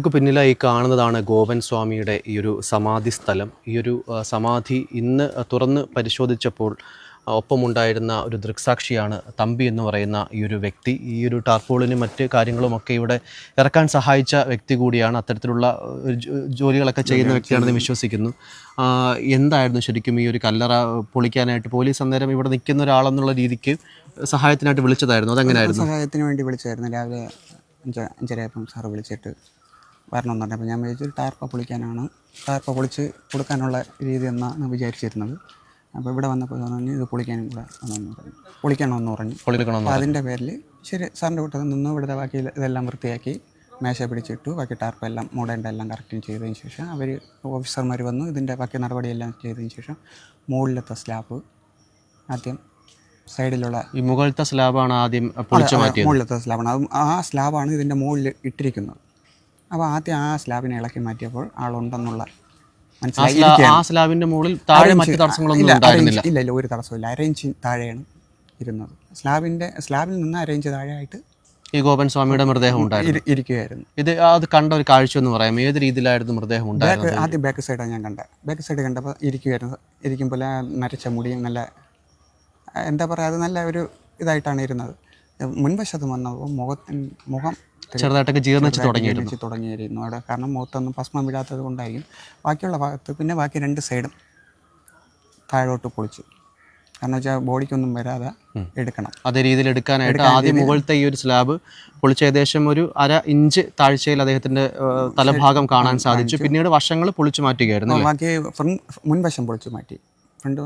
നമുക്ക് പിന്നിലായി കാണുന്നതാണ് ഗോപൻ സ്വാമിയുടെ ഈ ഒരു സമാധി സ്ഥലം. ഈ ഒരു സമാധി ഇന്ന് തുറന്ന് പരിശോധിച്ചപ്പോൾ ഒപ്പമുണ്ടായിരുന്ന ഒരു ദൃക്സാക്ഷിയാണ് തമ്പി എന്ന് പറയുന്ന ഈ ഒരു വ്യക്തി. ഈ ഒരു ടാർപോളിനും മറ്റ് കാര്യങ്ങളുമൊക്കെ ഇവിടെ ഇറക്കാൻ സഹായിച്ച വ്യക്തി കൂടിയാണ് അത്തരത്തിലുള്ള ജോലികളൊക്കെ ചെയ്യുന്ന വ്യക്തിയാണെന്ന് വിശ്വസിക്കുന്നു. എന്തായിരുന്നു ശരിക്കും ഈ ഒരു കല്ലറ പൊളിക്കാനായിട്ട് പോലീസ് അന്നേരം ഇവിടെ നിൽക്കുന്ന ഒരാളെന്നുള്ള രീതിക്ക് സഹായത്തിനായിട്ട് വിളിച്ചതായിരുന്നു? അതെങ്ങനെയായിരുന്നു സഹായത്തിന് വേണ്ടി വിളിച്ചായിരുന്നു രാവിലെ അഞ്ചര അഞ്ചരയപ്പം സാറ് വിളിച്ചിട്ട് വരണമെന്ന് പറഞ്ഞപ്പോൾ ഞാൻ വിചാരിച്ചു ടാർപ്പ പൊളിക്കാനാണ്. ടാർപ്പ പൊളിച്ച് കൊടുക്കാനുള്ള രീതി എന്നാണ് വിചാരിച്ചിരുന്നത്. അപ്പോൾ ഇവിടെ വന്നപ്പോൾ പറഞ്ഞു ഇത് പൊളിക്കാനും കൂടെ വന്നു പറഞ്ഞു. പൊളിക്കണമെന്ന് പറഞ്ഞു. പൊളിക്കണമെന്ന് അപ്പോൾ അതിന്റെ പേരിൽ ശരി സാറിന്റെ കൂട്ടത്തിൽ നിന്ന് ഇവിടുത്തെ ബാക്കി ഇതെല്ലാം വൃത്തിയാക്കി മേശ പിടിച്ചിട്ടു ബാക്കി ടാർപ്പ് എല്ലാം മൂടേണ്ട എല്ലാം കറക്റ്റും ചെയ്തതിന് ശേഷം അവർ ഓഫീസർമാർ വന്നു. ഇതിന്റെ ബാക്കി നടപടിയെല്ലാം ചെയ്തതിന് ശേഷം മുകളിലത്തെ സ്ലാബ് ആദ്യം സൈഡിലുള്ള ഈ മുകളിലത്തെ സ്ലാബാണ് ആദ്യം പൊളിച്ചു മാറ്റിയത്. മുകളിലത്തെ സ്ലാബാണ് ആ സ്ലാബാണ് ഇതിന്റെ മുകളിൽ ഇട്ടിരിക്കുന്നത്. അപ്പോൾ ആദ്യം ആ സ്ലാബിനെ ഇളക്കി മാറ്റിയപ്പോൾ ആളുണ്ടെന്നുള്ള ആ സ്ലാബിന്റെ മുകളിൽ താഴെ മറ്റു തടസ്സങ്ങളൊന്നും ഉണ്ടായിരുന്നില്ല. ഇല്ല ഇല്ല ഒരു തടസ്സമില്ല അരയിഞ്ച് താഴെയാണ് ഇരുന്നത്. സ്ലാബിന്റെ സ്ലാബിൽ നിന്ന് അരയിഞ്ച് താഴെയായിട്ട് ഈ ഗോപൻ സ്വാമിയുടെ മൃതദേഹം ഉണ്ടായിരുന്നു. ഇരിക്കുകയായിരുന്നു. ഇത് അത് കണ്ട ഒരു കാഴ്ച എന്ന് പറയാം. ഏത് രീതിയിലായിരുന്നു മൃതദേഹം ഉണ്ടായിരുന്നത്? ആദ്യം ബാക്ക് സൈഡാണ് ഞാൻ കണ്ടത്. ബാക്ക് സൈഡ് കണ്ടപ്പോൾ ഇരിക്കുകയായിരുന്നു. ഇരിക്കുമ്പോൾ നരച്ച മുടിയും നല്ല എന്താ പറയുക അത് നല്ല ഒരു ഇതായിട്ടാണ് ഇരുന്നത്. മുൻവശത്ത് വന്നപ്പോൾ മുഖത്തിന് മുഖം ചെറുതായിട്ടൊക്കെ ജീർണിച്ച് തുടങ്ങിയിരുന്നു. തുടങ്ങിയിരുന്നു. അവിടെ കാരണം മുഖത്തൊന്നും ഭസ്മം വിടാത്തത് കൊണ്ടായിരിക്കും. ബാക്കിയുള്ള ഭാഗത്ത് പിന്നെ ബാക്കി രണ്ട് സൈഡും താഴോട്ട് പൊളിച്ചു. കാരണം വെച്ചാൽ ബോഡിക്കൊന്നും വരാതെ എടുക്കണം. അതേ രീതിയിൽ എടുക്കാനായിട്ട് ആദ്യം മുകളിലത്തെ ഈ ഒരു സ്ലാബ് പൊളിച്ച് ഏകദേശം ഒരു അര ഇഞ്ച് താഴ്ചയിൽ അദ്ദേഹത്തിന്റെ തലഭാഗം കാണാൻ സാധിച്ചു. പിന്നീട് വശങ്ങൾ പൊളിച്ചു മാറ്റുകയായിരുന്നു ബാക്കി മുൻവശം പൊളിച്ചു മാറ്റി. ഫ്രണ്ട്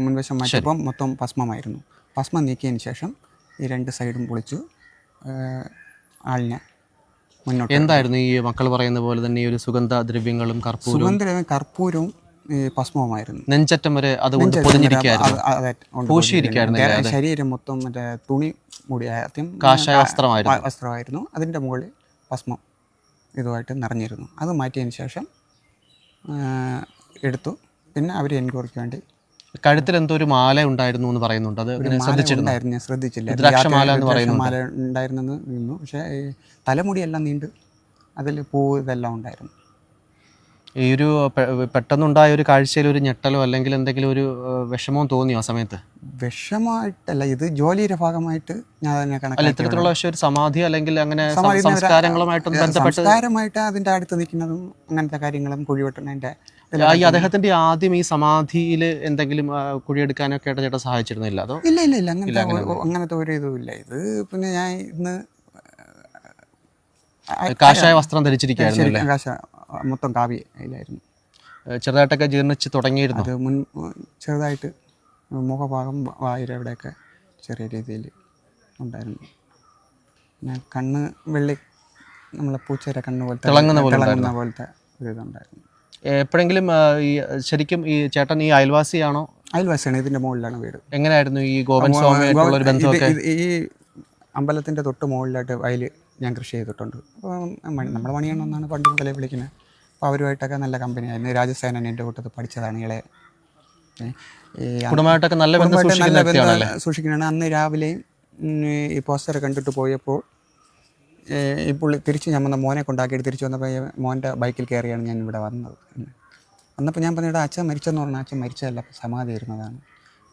മുൻവശം മാറ്റിയപ്പോൾ മൊത്തം ഭസ്മമായിരുന്നു. ഭസ്മം നീക്കിയതിന് ശേഷം ഈ രണ്ട് സൈഡും പൊളിച്ചു. ആളിനെ മുന്നോട്ട് എന്തായിരുന്നു ഈ മക്കൾ പറയുന്ന പോലെ തന്നെ ഈ ഒരു സുഗന്ധ ദ്രവ്യങ്ങളും കർപ്പൂരവും? സുഗന്ധ കർപ്പൂരവും ഭസ്മവുമായിരുന്നു നെഞ്ചറ്റം വരെ അത് ദേ- ശരീരം മൊത്തം മറ്റേ തുണി മൂടി ആദ്യം കാഷായ വസ്ത്രമായിരുന്നു. വസ്ത്രമായിരുന്നു. അതിന്റെ മുകളിൽ ഭസ്മം ഇതുമായിട്ട് നിറഞ്ഞിരുന്നു. അത് മാറ്റിയതിന് ശേഷം എടുത്തു. പിന്നെ അവർ എൻക്വയറിക്ക് വേണ്ടി കഴുത്തിൽ എന്തോ ഒരു മാല ഉണ്ടായിരുന്നു എന്ന് പറയുന്നുണ്ട്. അത് മാല ശ്രദ്ധിച്ചിരുന്നു? ഞാൻ ശ്രദ്ധിച്ചില്ല. ദ്രാക്ഷമാല എന്ന് രുദ്രാക്ഷമാല ഉണ്ടായിരുന്നെന്ന് നിന്നു. പക്ഷേ തലമുടിയെല്ലാം നീണ്ട് അതിൽ പൂ ഇതെല്ലാം ഉണ്ടായിരുന്നു. ഈ ഒരു പെട്ടെന്നുണ്ടായ ഒരു കാഴ്ചയിൽ ഒരു ഞെട്ടലോ അല്ലെങ്കിൽ എന്തെങ്കിലും ഒരു വിഷമോ തോന്നിയോ ആ സമയത്ത്? വിഷമായിട്ടല്ല ഇത് ജോലിയുടെ ഭാഗമായിട്ട് ഞാൻ തന്നെ കണക്കാക്കി ഇത്തരത്തിലുള്ള പക്ഷേ ഒരു സമാധി അല്ലെങ്കിൽ അങ്ങനെ സംസ്കാരങ്ങളുമായിട്ടും ബന്ധപ്പെട്ട് സംസ്കാരമായിട്ട് അതിന്റെ അടുത്ത് നിൽക്കുന്നതും അങ്ങനത്തെ കാര്യങ്ങളും കുഴിവെട്ടുന്നതിന്റെ ഈ അദ്ദേഹത്തിന്റെ ആദ്യം ഈ സമാധിയിൽ എന്തെങ്കിലും കുഴിയെടുക്കാനൊക്കെ ആയിട്ട് ചേട്ടാ സഹായിച്ചിരുന്നില്ല അതോ? ഇല്ല ഇല്ല ഇല്ല അങ്ങനത്തെ അങ്ങനത്തെ ഒരു ഇതും ഇല്ല. ഇത് പിന്നെ ഞാൻ ഇന്ന് കാഷായ വസ്ത്രം ധരിച്ചിരിക്കുകയായിരുന്നു കാശ മൊത്തം കാവ്യ അതിലായിരുന്നു ഏഹ്, ചെറുതായിട്ടൊക്കെ ജീർണിച്ച് തുടങ്ങിയിരുന്നു. അത് മുൻ ചെറുതായിട്ട് മുഖഭാഗം വായുരവിടെയൊക്കെ ചെറിയ രീതിയിൽ ഉണ്ടായിരുന്നു. പിന്നെ കണ്ണ് വെള്ളി നമ്മളെ പൂച്ചയുടെ കണ്ണ് പോലത്തെ തിളങ്ങുന്ന പോലത്തെ ഒരു ഇതുണ്ടായിരുന്നു. എപ്പോഴെങ്കിലും ഈ ശരിക്കും ഈ ചേട്ടൻ ഈ അയൽവാസിയാണോ? അയൽവാസിയാണ് ഇതിന്റെ മുകളിലാണ് വീട്. എങ്ങനെയായിരുന്നു ഈ ഗോപൻ സ്വാമിയായിട്ടുള്ള ഒരു ബന്ധമൊക്കെ? ഈ അമ്പലത്തിന്റെ തൊട്ട് മുകളിലായിട്ട് വയൽ ഞാൻ കൃഷി ചെയ്തിട്ടുണ്ട്. അപ്പം നമ്മുടെ എന്നാണ് പണ്ട് മുതലേ വിളിക്കുന്നത്. അപ്പോൾ അവരുമായിട്ടൊക്കെ നല്ല കമ്പനിയായിരുന്നു രാജസേനൻ എന്റെ കൂട്ടത്തിൽ പഠിച്ചതാണ് ഇളയ. കുടുംബമായിട്ടൊക്കെ നല്ല ബന്ധം സൂക്ഷിക്കുന്നതാണ്. അന്ന് രാവിലെയും ഈ പോസ്റ്റർ കണ്ടിട്ട് പോയപ്പോൾ ഈ പുള്ളി തിരിച്ച് ഞാൻ വന്ന മോനെ കൊണ്ടാക്കിയിട്ട് തിരിച്ച് വന്നപ്പോൾ മോന്റെ ബൈക്കിൽ കയറിയാണ് ഞാൻ ഇവിടെ വന്നത്. വന്നപ്പോൾ ഞാൻ പറഞ്ഞു പറഞ്ഞിട്ട് അച്ഛൻ മരിച്ചെന്ന് പറഞ്ഞാൽ അച്ഛൻ മരിച്ചതല്ല സമാധി ഇരുന്നതാണ്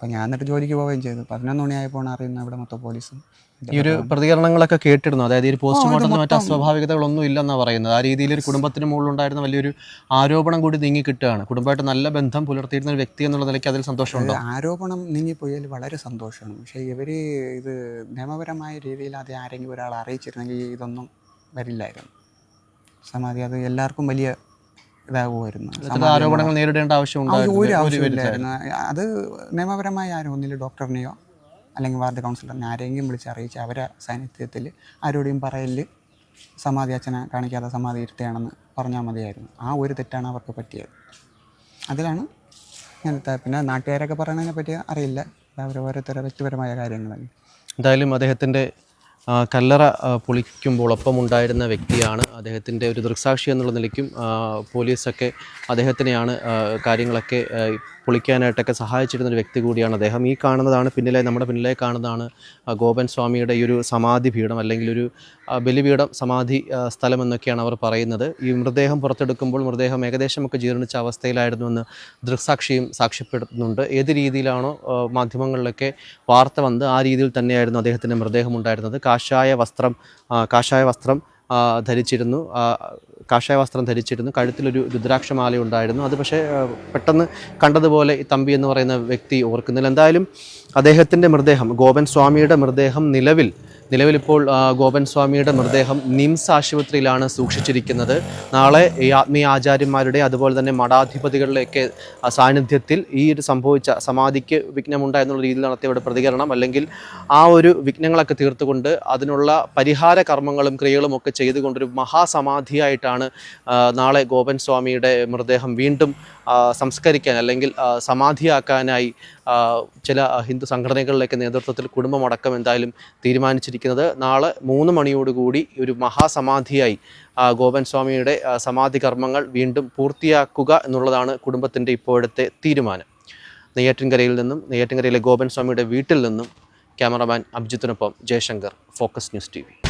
അപ്പോൾ ഞാൻ എന്നിട്ട് ജോലിക്ക് പോവുകയും ചെയ്തു. പതിനൊന്ന് മണിയായപ്പോൾ അറിയുന്ന ഇവിടെ മൊത്തം പോലീസും ഈ ഒരു പ്രതികരണങ്ങളൊക്കെ കേട്ടിരുന്നു. അതായത് ഈ പോസ്റ്റ്മോർട്ടം മറ്റു അസ്വാഭാവികതകളൊന്നും ഇല്ലെന്നാണ് പറയുന്നത്. ആ രീതിയിൽ ഒരു കുടുംബത്തിന് മുകളിലുണ്ടായിരുന്ന വലിയൊരു ആരോപണം കൂടി നീങ്ങി കിട്ടുകയാണ്. കുടുംബമായിട്ട് നല്ല ബന്ധം പുലർത്തിയിരുന്ന ഒരു വ്യക്തി എന്നുള്ള നിലയ്ക്ക് അതിൽ സന്തോഷമുണ്ട്? ആരോപണം നീങ്ങിപ്പോയാൽ വളരെ സന്തോഷമാണ്. പക്ഷേ ഇവർ ഇത് നിയമപരമായ രീതിയിൽ അത് ആരെങ്കിലും ഒരാൾ അറിയിച്ചിരുന്നെങ്കിൽ ഇതൊന്നും വരില്ലായിരുന്നു. സമാധി അത് എല്ലാവർക്കും വലിയ ഇതാകുമായിരുന്നു. ആരോപണങ്ങൾ നേരിടേണ്ട ആവശ്യമുണ്ടായിരുന്നു അത് നിയമപരമായ ആരും ഒന്നില്ല ഡോക്ടറിനെയോ അല്ലെങ്കിൽ വാർഡ് കൗൺസിലറിനെ ആരെങ്കിലും വിളിച്ച് അറിയിച്ച് അവരെ സാന്നിധ്യത്തിൽ ആരോടെയും പറയൽ സമാധി അച്ഛനെ കാണിക്കാതെ സമാധി ഇരുത്തുകയാണെന്ന് പറഞ്ഞാൽ മതിയായിരുന്നു. ആ ഒരു തെറ്റാണ് അവർക്ക് പറ്റിയത്. അതിലാണ് ഇങ്ങനത്തെ പിന്നെ നാട്ടുകാരൊക്കെ പറയുന്നതിനെ പറ്റി അറിയില്ല. അവർ ഓരോരുത്തരുടെ വ്യക്തിപരമായ കാര്യങ്ങളല്ലേ. എന്തായാലും അദ്ദേഹത്തിന്റെ കല്ലറ പൊളിക്കുമ്പോൾ ഒപ്പമുണ്ടായിരുന്ന വ്യക്തിയാണ് അദ്ദേഹത്തിന്റെ ഒരു ദൃക്സാക്ഷി എന്നുള്ള നിലയ്ക്കും പോലീസൊക്കെ അദ്ദേഹത്തിനെയാണ് കാര്യങ്ങളൊക്കെ പൊളിക്കാനായിട്ടൊക്കെ സഹായിച്ചിരുന്ന ഒരു വ്യക്തി കൂടിയാണ് അദ്ദേഹം. ഈ കാണുന്നതാണ് പിന്നിലെ നമ്മുടെ പിന്നിലെ കാണുന്നതാണ് ഗോപൻ സ്വാമിയുടെ ഈ ഒരു സമാധി പീഠം അല്ലെങ്കിൽ ഒരു ബലിപീഠം സമാധി സ്ഥലം എന്നൊക്കെയാണ് അവർ പറയുന്നത്. ഈ മൃതദേഹം പുറത്തെടുക്കുമ്പോൾ മൃതദേഹം ഏകദേശമൊക്കെ ജീർണിച്ച അവസ്ഥയിലായിരുന്നുവെന്ന് ദൃക്സാക്ഷിയും സാക്ഷ്യപ്പെടുത്തുന്നുണ്ട്. ഏത് രീതിയിലാണോ മാധ്യമങ്ങളിലൊക്കെ വാർത്ത വന്ന് ആ രീതിയിൽ തന്നെയായിരുന്നു അദ്ദേഹത്തിന്റെ മൃതദേഹം ഉണ്ടായിരുന്നത്. കാഷായ വസ്ത്രം കാഷായ വസ്ത്രം ധരിച്ചിരുന്നു. കാഷായ വസ്ത്രം ധരിച്ചിരുന്നു. കഴുത്തിലൊരു രുദ്രാക്ഷമാല ഉണ്ടായിരുന്നു അത് പക്ഷേ പെട്ടെന്ന് കണ്ടതുപോലെ തമ്പി എന്ന് പറയുന്ന വ്യക്തി ഓർക്കുന്നില്ല. എന്തായാലും അദ്ദേഹത്തിന്റെ മൃതദേഹം ഗോപൻ സ്വാമിയുടെ മൃതദേഹം നിലവിൽ നിലവിലിപ്പോൾ ഗോപൻ സ്വാമിയുടെ മൃതദേഹം നിംസ് ആശുപത്രിയിലാണ് സൂക്ഷിച്ചിരിക്കുന്നത്. നാളെ ഈ ആത്മീയ ആചാര്യന്മാരുടെ അതുപോലെ തന്നെ മഠാധിപതികളുടെയൊക്കെ സാന്നിധ്യത്തിൽ ഈ ഒരു സംഭവിച്ച സമാധിക്ക് വിഘ്നമുണ്ടായെന്നുള്ള രീതിയിൽ നടത്തിയ ഇവിടെ പ്രതികരണം. അല്ലെങ്കിൽ ആ ഒരു വിഘ്നങ്ങളൊക്കെ തീർത്തുകൊണ്ട് അതിനുള്ള പരിഹാര കർമ്മങ്ങളും ക്രിയകളും ഒക്കെ ചെയ്തുകൊണ്ടൊരു മഹാസമാധിയായിട്ടാണ് ആ, നാളെ ഗോപൻ സ്വാമിയുടെ മൃതദേഹം വീണ്ടും സംസ്കരിക്കാൻ അല്ലെങ്കിൽ സമാധിയാക്കാനായി ചില ഹിന്ദു സംഘടനകളിലേക്ക് നേതൃത്വത്തിൽ കുടുംബമടക്കം എന്തായാലും തീരുമാനിച്ചിരിക്കുന്നത്. നാളെ മൂന്ന് മണിയോടുകൂടി ഒരു മഹാസമാധിയായി ഗോപൻ സ്വാമിയുടെ സമാധി കർമ്മങ്ങൾ വീണ്ടും പൂർത്തിയാക്കുക എന്നുള്ളതാണ് കുടുംബത്തിന്റെ ഇപ്പോഴത്തെ തീരുമാനം. നെയ്യാറ്റിൻകരയിൽ നിന്നും നെയ്യാറ്റിൻകരയിലെ ഗോപൻ സ്വാമിയുടെ വീട്ടിൽ നിന്നും ക്യാമറമാൻ അഭിജിത്തിനൊപ്പം ജയശങ്കർ ഫോക്കസ് ന്യൂസ് ടി